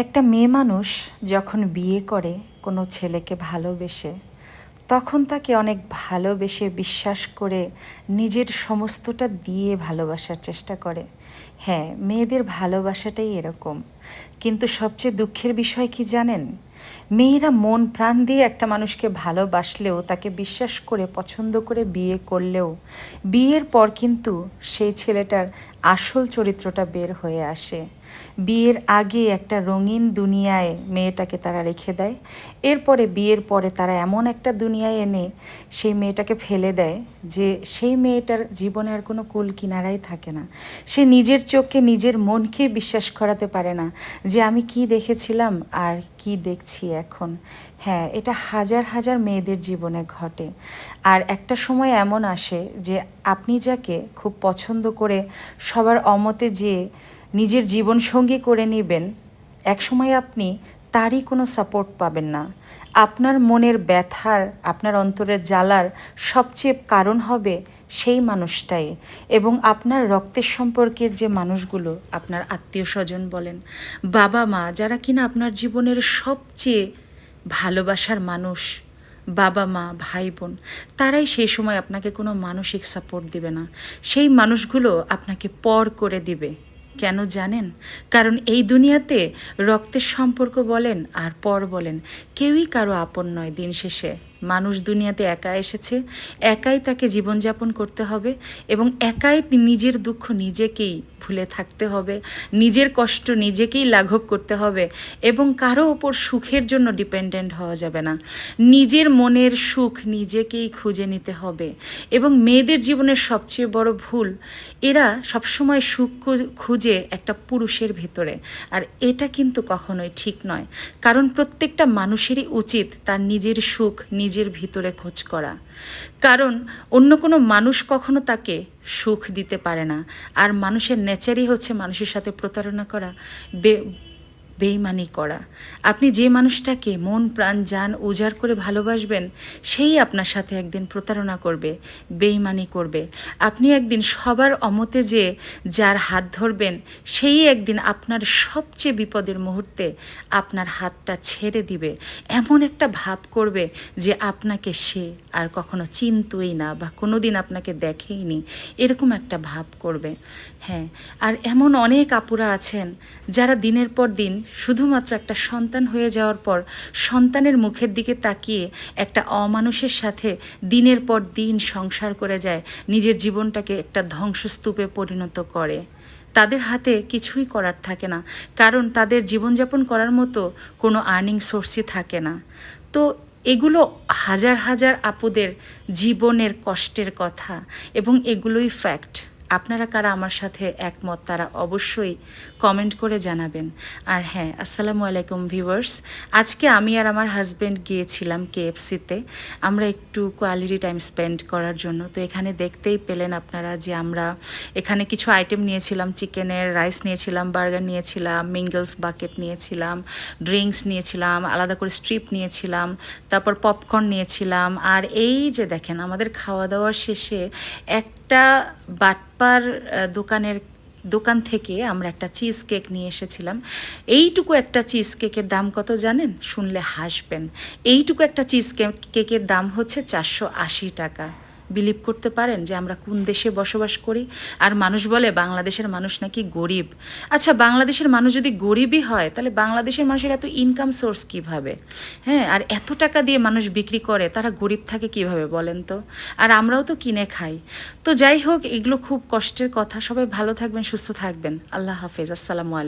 একটা মেয়ে মানুষ যখন বিয়ে করে কোনো ছেলেকে ভালোবেসে, তখন তাকে অনেক ভালোবেসে বিশ্বাস করে নিজের সমস্তটা দিয়ে ভালোবাসার চেষ্টা করে। হ্যাঁ মেয়েদের ভালোবাসাটাই এরকম। কিন্তু সবচেয়ে দুঃখের বিষয় কি জানেন? মেয়েরা মন প্রাণ দিয়ে একটা মানুষকে ভালোবাসলেও তাকে বিশ্বাস করে, পছন্দ করে বিয়ে করলেও বিয়ের পর কিন্তু সেই ছেলেটার আসল চরিত্রটা বের হয়ে আসে। বিয়ের আগে একটা রঙিন দুনিয়ায় মেয়েটাকে তারা রেখে দেয়। এরপরে বিয়ের পরে তারা এমন একটা দুনিয়ায় এনে সেই মেয়েটাকে ফেলে দেয় যে সেই মেয়েটার জীবনে আর কোনো কুল কিনারাই থাকে না। সে নিজের চোখকে, নিজের মনকে বিশ্বাস করাতে পারে না। যে আমি কি দেখেছিলাম আর কি দেখছি এখন। হ্যাঁ এটা হাজার হাজার মেয়েদের জীবনে ঘটে। আর একটা সময় এমন আসে যে আপনি যাকে খুব পছন্দ করে সবার অমতে যেয়ে নিজের জীবনসঙ্গী করে নেবেন, একসময় আপনি তারই কোনো সাপোর্ট পাবেন না। আপনার মনের ব্যথার, আপনার অন্তরের জ্বালার সবচেয়ে কারণ হবে সেই মানুষটাই এবং আপনার রক্তের সম্পর্কের যে মানুষগুলো, আপনার আত্মীয় স্বজন বলেন, বাবা মা যারা কিনা আপনার জীবনের সবচেয়ে ভালোবাসার মানুষ, বাবা মা, ভাই বোন, তারাই সেই সময় আপনাকে কোনো মানসিক সাপোর্ট দিবে না। সেই মানুষগুলো আপনাকে পর করে দিবে। কেন জানেন? কারণ এই দুনিয়াতে রক্তের সম্পর্ক বলেন আর পর বলেন, কেউই কারও আপন নয় দিন শেষে। মানুষ দুনিয়াতে একা এসেছে, একাই তাকে জীবনযাপন করতে হবে এবং একাই নিজের দুঃখ নিজেকেই ভুলে থাকতে হবে, নিজের কষ্ট নিজেকেই লাঘব করতে হবে এবং কারও ওপর সুখের জন্য ডিপেন্ডেন্ট হওয়া যাবে না। নিজের মনের সুখ নিজেকেই খুঁজে নিতে হবে এবং মেয়েদের জীবনের সবচেয়ে বড় ভুল, এরা সবসময় সুখ খুঁজে একটা পুরুষের ভেতরে আর এটা কিন্তু কখনোই ঠিক নয়। কারণ প্রত্যেকটা মানুষেরই উচিত তার নিজের সুখ নিজের ভিতরে খোঁজ করা। কারণ অন্য কোনো মানুষ কখনো তাকে সুখ দিতে পারে না। আর মানুষের নেচারই হচ্ছে মানুষের সাথে প্রতারণা করা। বেইমানি করা। আপনি যে মানুষটাকে মন, প্রাণ যান উজাড় করে ভালোবাসবেন, সেই আপনার সাথে একদিন প্রতারণা করবে, বেইমানি করবে। আপনি একদিন সবার অমতে যে যার হাত ধরবেন, সেই একদিন আপনার সবচেয়ে বিপদের মুহূর্তে আপনার হাতটা ছেড়ে দিবে। এমন একটা ভাব করবে যে আপনাকে সে আর কখনো চিনতই না বা কোনো দিন আপনাকে দেখেইনি। এরকম একটা ভাব করবে। হ্যাঁ আর এমন অনেক আপুরা আছেন যারা দিনের পর দিন শুধুমাত্র একটা সন্তান হয়ে যাওয়ার পর সন্তানের মুখের দিকে তাকিয়ে একটা অমানুষের সাথে দিনের পর দিন সংসার করে যায়, নিজের জীবনটাকে একটা ধ্বংসস্তূপে পরিণত করে। তাদের হাতে কিছুই করার থাকে না, কারণ তাদের জীবনযাপন করার মতো কোনো আর্নিং সোর্সই থাকে না। তো এগুলো হাজার হাজার আপুদের জীবনের কষ্টের কথা এবং এগুলোই ফ্যাক্ট আপনারা কারা আমার সাথে একমত, তারা অবশ্যই কমেন্ট করে জানাবেন। আর হ্যাঁ আসসালামু আলাইকুম ভিউয়ার্স আজকে আমি আর আমার হাজব্যান্ড গিয়েছিলাম কেএফসিতে আমরা একটু কোয়ালিটি টাইম স্পেন্ড করার জন্য। তো এখানে দেখতেই পেলেন আপনারা যে আমরা এখানে কিছু আইটেম নিয়েছিলাম, চিকেনের রাইস নিয়েছিলাম বার্গার নিয়েছিলাম মিঙ্গলস বাকেট নিয়েছিলাম ড্রিঙ্কস নিয়েছিলাম, আলাদা করে স্ট্রিপ নিয়েছিলাম, তারপর পপকর্ন নিয়েছিলাম। আর এই যে দেখেন, আমাদের খাওয়া দাওয়ার শেষে একটা বাটপার দোকানের, দোকান থেকে আমরা একটা চিজ কেক নিয়ে এসেছিলাম। এইটুকু একটা চিজ কেকের দাম কত জানেন? শুনলে হাসবেন। এইটুকু একটা চিজ কেকের দাম হচ্ছে চারশো আশি টাকা। বিলিভ করতে পারেন যে আমরা কোন দেশে বসবাস করি? আর মানুষ বলে বাংলাদেশের মানুষ নাকি গরিব। আচ্ছা বাংলাদেশের মানুষ যদি গরিবই হয়, তাহলে বাংলাদেশের মানুষের এত ইনকাম সোর্স কীভাবে? হ্যাঁ আর এত টাকা দিয়ে মানুষ বিক্রি করে, তারা গরিব থাকে কীভাবে বলেন তো? আর আমরাও তো কিনে খাই। তো যাই হোক, এগুলো খুব কষ্টের কথা। সবাই ভালো থাকবেন, সুস্থ থাকবেন। আল্লাহ হাফেজ। আসসালামু আলাইকুম।